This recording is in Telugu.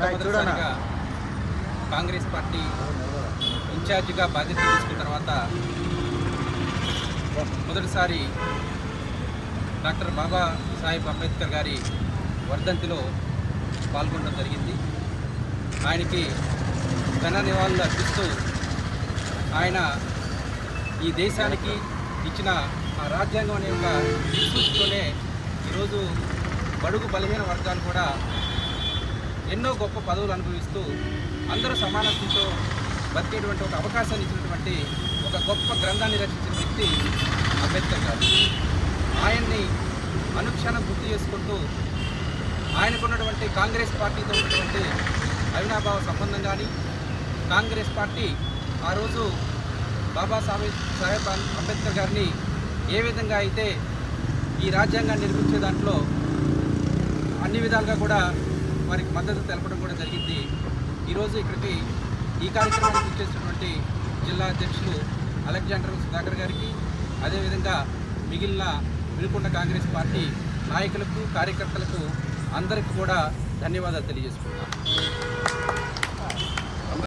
మొట్టమొదటిసారిగా కాంగ్రెస్ పార్టీ ఇన్ఛార్జిగా బాధ్యత తీసుకున్న తర్వాత మొదటిసారి డాక్టర్ బాబా సాహెబ్ అంబేద్కర్ గారి వర్ధంతిలో పాల్గొనడం జరిగింది. ఆయనకి ఘన నివాళులు అర్పిస్తూ ఆయన ఈ దేశానికి ఇచ్చిన ఆ రాజ్యాంగం అనే ఒక దిక్సూచితోనే ఈరోజు బడుగు బలహీన వర్గాలు కూడా ఎన్నో గొప్ప పదవులు అనుభవిస్తూ అందరూ సమానత్వంతో బతికేటువంటి ఒక అవకాశాన్ని ఇచ్చినటువంటి ఒక గొప్ప గ్రంథాన్ని రచించిన వ్యక్తి అంబేద్కర్ గారు. ఆయన్ని అనుక్షణం గుర్తు చేసుకుంటూ ఆయనకున్నటువంటి కాంగ్రెస్ పార్టీతో ఉన్నటువంటి అవినాభావ సంబంధం కానీ కాంగ్రెస్ పార్టీ ఆ రోజు బాబా సాహెబ్ సాహెబ్ అంబేద్కర్ గారిని ఏ విధంగా అయితే ఈ రాజ్యాంగాన్ని నిర్మించే దాంట్లో అన్ని విధాలుగా కూడా వారికి మద్దతు తెలపడం కూడా జరిగింది. ఈరోజు ఇక్కడికి ఈ కార్యక్రమానికి ఇచ్చేసినటువంటి జిల్లా అధ్యక్షులు అలెగ్జాండర్ సుధాకర్ గారికి అదేవిధంగా మిగిలిన వినుకొండ కాంగ్రెస్ పార్టీ నాయకులకు కార్యకర్తలకు అందరికీ కూడా ధన్యవాదాలు తెలియజేసుకుంటాను